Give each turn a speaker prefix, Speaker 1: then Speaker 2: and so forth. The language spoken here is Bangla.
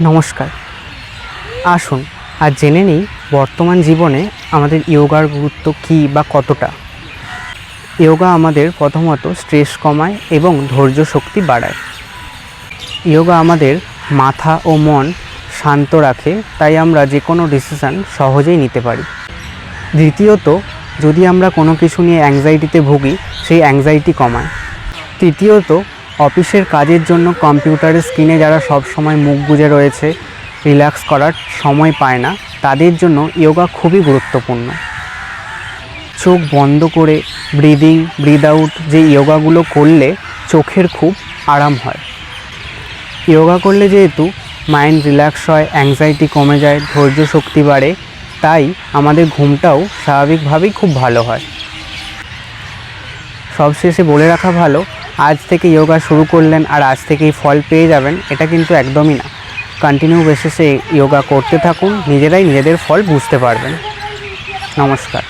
Speaker 1: নমস্কার। আসুন, আর জেনে নিই বর্তমান জীবনে আমাদের ইয়োগার গুরুত্ব কী বা কতটা। ইয়োগা আমাদের প্রথমত স্ট্রেস কমায় এবং ধৈর্য শক্তি বাড়ায়। ইয়োগা আমাদের মাথা ও মন শান্ত রাখে, তাই আমরা যে কোনো ডিসিশান সহজেই নিতে পারি। দ্বিতীয়ত, যদি আমরা কোনো কিছু নিয়ে অ্যাংজাইটিতে ভুগি, সেই অ্যাংজাইটি কমায়। তৃতীয়ত অফিসের কাজের জন্য কম্পিউটারের স্ক্রিনে যারা সব সময় মুখ গুজে রয়েছে, রিল্যাক্স করার সময় পায় না, তাদের জন্য যোগা খুবই গুরুত্বপূর্ণ। চোখ বন্ধ করে ব্রিদিং ব্রিদ আউট যে ইয়োগাগুলো করলে চোখের খুব আরাম হয়। ইয়োগা করলে যেহেতু মাইন্ড রিল্যাক্স হয়, অ্যাংজাইটি কমে যায়, ধৈর্য শক্তি বাড়ে, তাই আমাদের ঘুমটাও স্বাভাবিকভাবেই খুব ভালো হয়। সবশেষে বলে রাখা ভালো আজ থেকে যোগা শুরু করলেন আর আজ থেকেই ফল পেয়ে যাবেন, এটা কিন্তু একদমই না। কন্টিনিউ বেসিসে যোগা করতে থাকুন, নিজেরাই নিজেদের ফল বুঝতে পারবেন। নমস্কার।